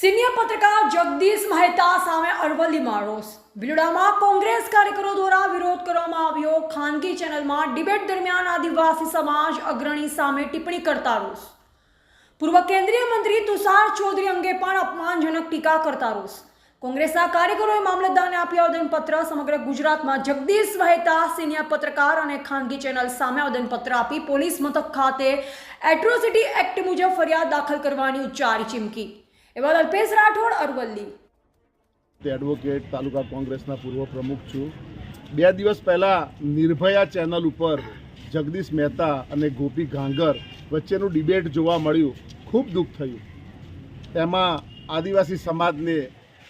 Senior પત્રકાર જગદીશ મહેતા સામે અરવલ્લીમાં રોષ ભીલડામાં કોંગ્રેસ કાર્યકરો દ્વારા વિરોધ કરવામાં આવ્યો. ખાનગી ચેનલમાં ડિબેટ દરમિયાન આદિવાસી સમાજ અગ્રણી સામે ટિપ્પણી કરતા રોષ. પૂર્વ કેન્દ્રીય મંત્રી તુષાર ચૌધરી અંગે પણ અપમાનજનક ટીકા કરતા રોષ. કોંગ્રેસના કાર્યકરોએ મામલતદારને આપ્યું આવેદનપત્ર. સમગ્ર ગુજરાતમાં જગદીશ મહેતા સિનિયર પત્રકાર અને ખાનગી ચેનલ સામે આવેદનપત્ર આપી પોલીસ મથક ખાતે એટ્રોસિટી એક્ટ મુજબ ફરિયાદ દાખલ કરવાની ઉચ્ચારી ચીમકી. એવા અલ્પેશ રાઠોડ અરવલ્લી. એડવોકેટ તાલુકા કોંગ્રેસના પૂર્વ પ્રમુખ છું. બે દિવસ પહેલાં નિર્ભયા ચેનલ ઉપર જગદીશ મહેતા અને ગોપી ઘાંગર વચ્ચેનું ડિબેટ જોવા મળ્યું. ખૂબ દુઃખ થયું. એમાં આદિવાસી સમાજને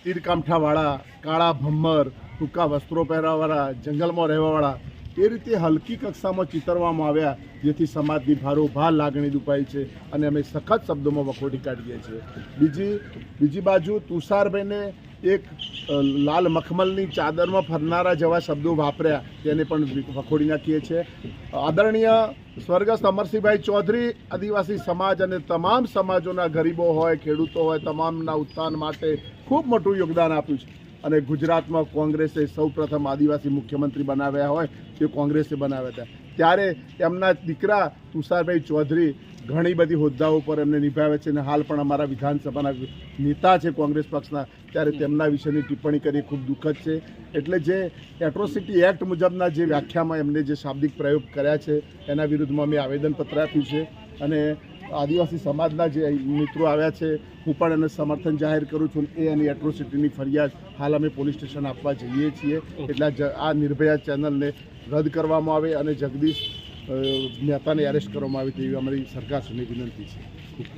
તીરકામઠાવાળા, કાળા ભમ્મર ટૂંકા વસ્ત્રો પહેરવાવાળા, જંગલમાં રહેવાવાળા એ રીતે હલકી કક્ષામાં ચિતરવામાં આવ્યા, જેથી સમાજની ભારોભાર લાગણી દુપાઈ છે અને અમે સખત શબ્દોમાં વખોડી કાઢીએ છીએ. બીજી બીજી બાજુ તુષારભાઈને એક લાલ મખમલની ચાદરમાં ફરનારા જેવા શબ્દો વાપર્યા. તેને પણ વખોડી નાખીએ છીએ. આદરણીય સ્વર્ગસ્થ અમરસિંહભાઈ ચૌધરી, આદિવાસી સમાજ અને તમામ સમાજોના ગરીબો હોય, ખેડૂતો હોય, તમામના ઉત્થાન માટે ખૂબ મોટું યોગદાન આપ્યું છે. અને ગુજરાતમાં કોંગ્રેસે સૌ પ્રથમ આદિવાસી મુખ્યમંત્રી બનાવ્યા હોય, તે કોંગ્રેસે બનાવ્યા હતા. ત્યારે એમના દીકરા તુષારભાઈ ચૌધરી ઘણી બધી હોદ્દાઓ પર એમને નિભાવે છે અને હાલ પણ અમારા વિધાનસભાના નેતા છે કોંગ્રેસ પક્ષના, ત્યારે તેમના વિશેની ટિપ્પણી કરી ખૂબ દુઃખદ છે. એટલે જે એટ્રોસિટી એક્ટ મુજબના જે વ્યાખ્યામાં એમને જે શાબ્દિક પ્રયોગ કર્યા છે, એના વિરુદ્ધમાં મેં આવેદનપત્ર આપ્યું છે. અને આદિવાસી સમાજના જે મિત્રો આવ્યા છે, હું પણ એને સમર્થન જાહેર કરું છું એ એની એટ્રોસિટીની ફરિયાદ હાલ અમે પોલીસ સ્ટેશન આપવા જઈએ છીએ. એટલે આ આ નિર્ભયા ચેનલને રદ કરવામાં આવે અને જગદીશ મહેતાને એરેસ્ટ કરવામાં આવે તેવી અમારી સરકાર સુધી વિનંતી છે. ખૂબ